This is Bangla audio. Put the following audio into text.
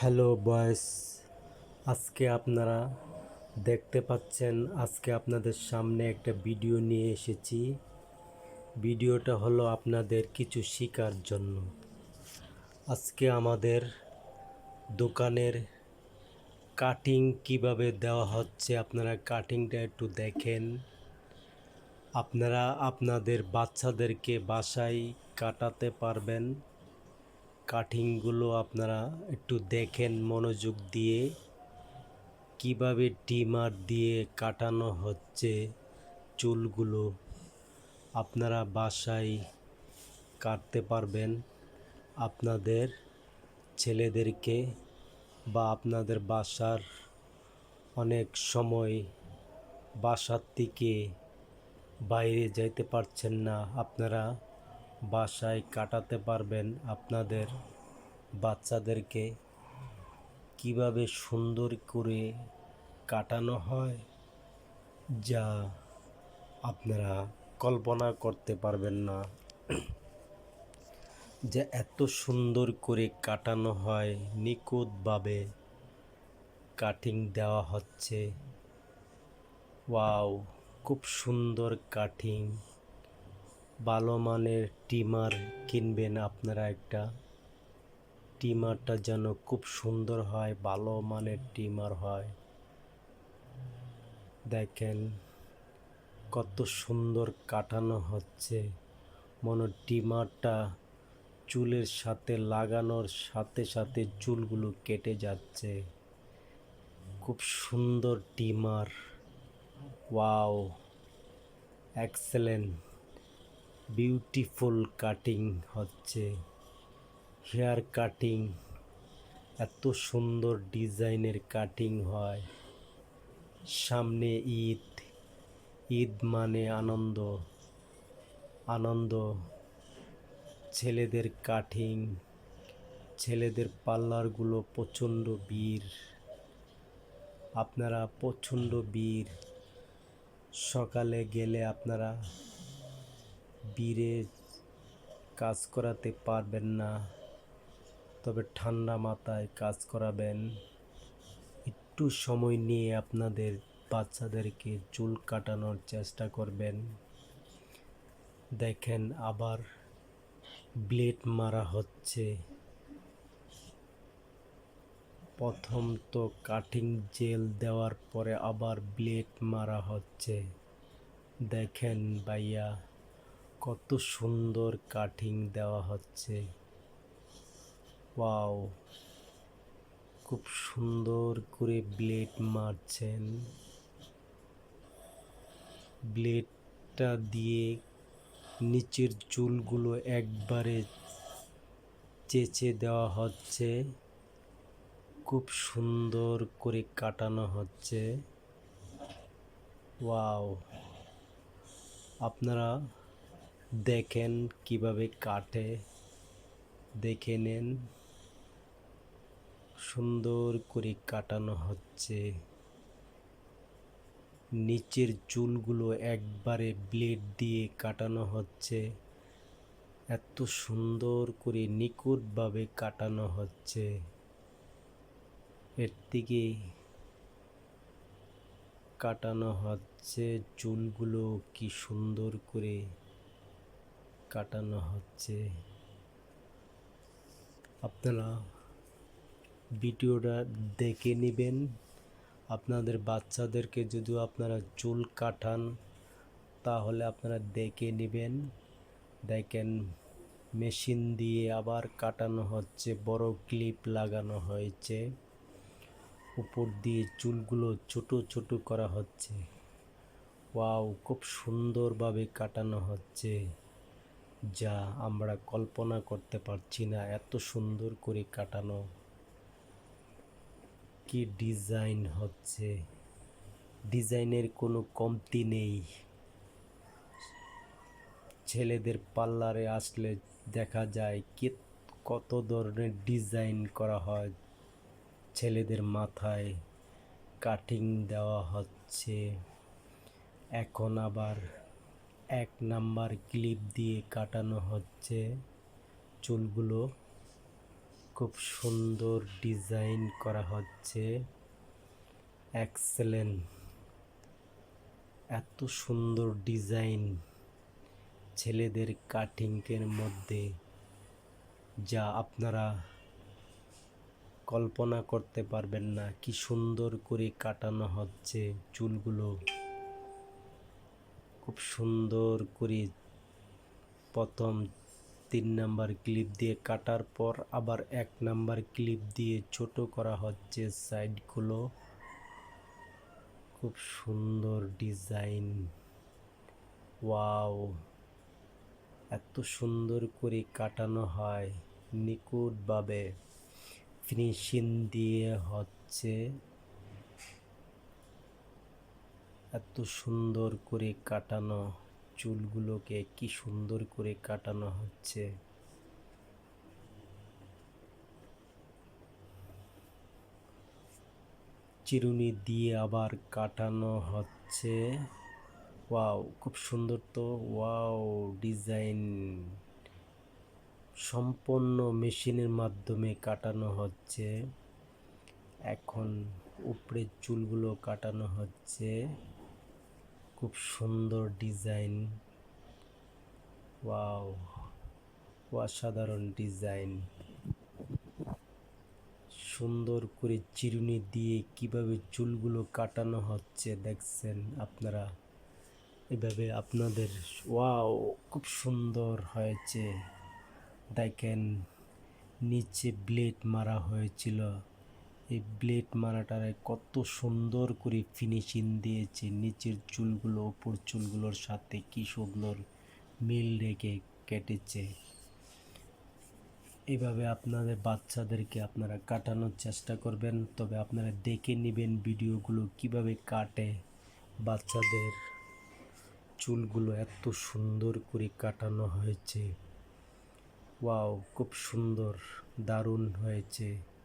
হ্যালো বয়েস, আজকে আপনারা দেখতে পাচ্ছেন, আজকে আপনাদের সামনে একটা ভিডিও নিয়ে এসেছি। ভিডিওটা হলো আপনাদের কিছু শেখার জন্য। আজকে আমাদের দোকানের কাটিং কীভাবে দেওয়া হচ্ছে, আপনারা কাটিংটা একটু দেখেন। আপনারা আপনাদের বাচ্চাদেরকে বাসায় কাটাতে পারবেন। কাটিংগুলো আপনারা একটু দেখেন মনোযোগ দিয়ে। কীভাবে ট্রিমার দিয়ে কাটানো হচ্ছে চুলগুলো আপনারা বাসায় কাটতে পারবেন আপনাদের ছেলেদেরকে বা আপনাদের বাসার অনেক সময় বাসার থেকে বাইরে যাইতে পারছেন না আপনারা। বাসায় কাটাতে পারবেন আপনাদের বাচ্চাদেরকে। কীভাবে সুন্দর করে কাটানো হয় যা আপনারা কল্পনা করতে পারবেন না। যে এত সুন্দর করে কাটানো হয়, নিখুঁতভাবে কাটিং দেওয়া হচ্ছে। ওয়াও, খুব সুন্দর কাটিং। ভালো মানের ট্রিমার কিনবেন আপনারা একটা। ট্রিমারটা যেন খুব সুন্দর হয়, ভালো মানের ট্রিমার হয়। দেখেন কত সুন্দর কাটানো হচ্ছে। মনে ট্রিমারটা চুলের সাথে লাগানোর সাথে সাথে চুলগুলো কেটে যাচ্ছে। খুব সুন্দর trimmer wow, excellent. Beautiful cutting হচ্ছে হেয়ার কাটিং এত সুন্দর ডিজাইনের কাটিং হয়। সামনে ঈদ ঈদ মানে আনন্দ। আনন্দ, ছেলেদের কাটিং ছেলেদের পার্লারগুলো প্রচণ্ড বীর আপনারা প্রচণ্ড বীর সকালে গেলে আপনারা বীরে কাজ করাতে পারবেন না। তবে ঠান্ডা মাথায় কাজ করাবেন। একটু সময় নিয়ে আপনাদের বাচ্চাদেরকে চুল কাটানোর চেষ্টা করবেন। দেখেন আবার ব্লেড মারা হচ্ছে। প্রথম তো কাটিং জেল দেওয়ার পরে আবার ব্লেড মারা হচ্ছে। দেখেন ভাইয়া। কত সুন্দর কাটিং দেওয়া হচ্ছে। ওয়াও খুব সুন্দর করে ব্লেড মারছেন। ব্লেডটা দিয়ে নিচের চুলগুলো একবারে চেঁচে দেওয়া হচ্ছে। খুব সুন্দর করে কাটানো হচ্ছে। ওয়াও আপনারা দেখেন কীভাবে কাটে। দেখে নেন সুন্দর করে কাটানো হচ্ছে। নিচের চুলগুলো একবারে ব্লেড দিয়ে কাটানো হচ্ছে। এত সুন্দর করে নিখুঁতভাবে কাটানো হচ্ছে। এর থেকে কাটানো হচ্ছে চুলগুলো কি সুন্দর করে। কাটানো হচ্ছে। আপনারা ভিডিওটা দেখে নেবেন। আপনাদের বাচ্চাদেরকে যদি আপনারা চুল কাটান, তাহলে আপনারা দেখে নেবেন। দেখেন, মেশিন দিয়ে আবার কাটানো হচ্ছে, বড় ক্লিপ লাগানো হয়েছে। উপর দিয়ে চুলগুলো ছোট ছোট করা হচ্ছে। ওয়াও, খুব সুন্দরভাবে কাটানো হচ্ছে। যা আমরা কল্পনা করতে পারছি না, এত সুন্দর করে কাটানো। কি ডিজাইন হচ্ছে? ডিজাইনের কোনো কমতি নেই। ছেলেদের পার্লারে আসলে দেখা যায় কি কত ধরনের ডিজাইন করা হয়। ছেলেদের মাথায় কাটিং দেওয়া হচ্ছে। এখন আবার এক নাম্বার ক্লিপ দিয়ে কাটানো হচ্ছে চুলগুলো। খুব সুন্দর ডিজাইন করা হচ্ছে। এক্সেলেন্ট। এত সুন্দর ডিজাইন ছেলেদের কাটিংয়ের মধ্যে, যা আপনারা কল্পনা করতে পারবেন না, কি সুন্দর করে কাটানো হচ্ছে চুলগুলো। খুব সুন্দর করে। প্রথম তিন নাম্বার ক্লিপ দিয়ে কাটার পর আবার এক নাম্বার ক্লিপ দিয়ে ছোট করা হচ্ছে সাইডগুলো। খুব সুন্দর ডিজাইন। ওয়াও! এত সুন্দর করে কাটানো হয় নিকুটভাবে ফিনিশিং দিয়ে হচ্ছে এত সুন্দর করে কাটানো চুলগুলোকে কি সুন্দর করে কাটানো হচ্ছে। চিরুনি দিয়ে আবার কাটানো হচ্ছে। ওয়াও, খুব সুন্দর তো। Wow, design. সম্পূর্ণ মেশিনের মাধ্যমে কাটানো হচ্ছে। এখন উপরের চুলগুলো কাটানো হচ্ছে। খুব সুন্দর ডিজাইন। ওয়াও, অসাধারণ ডিজাইন। সুন্দর করে চিরুনি দিয়ে কীভাবে চুলগুলো কাটানো হচ্ছে দেখছেন আপনারা? এভাবে আপনাদের, ওয়াও, খুব সুন্দর হয়েছে। দেখেন, নিচে ব্লেড মারা হয়েছিল। এই ব্লেড মারাটারে কত সুন্দর করে ফিনিশিং দিয়েছে। নিচের চুলগুলো, ওপর চুলগুলোর সাথে কি সুন্দর মিল রেখে কেটেছে। এভাবে আপনাদের বাচ্চাদেরকে আপনারা কাটানোর চেষ্টা করবেন, তবে আপনারা দেখে নেবেন ভিডিওগুলো কীভাবে কাটে বাচ্চাদের চুলগুলো, এত সুন্দর করে কাটানো হয়েছে। ওয়াও, খুব সুন্দর, দারুণ হয়েছে।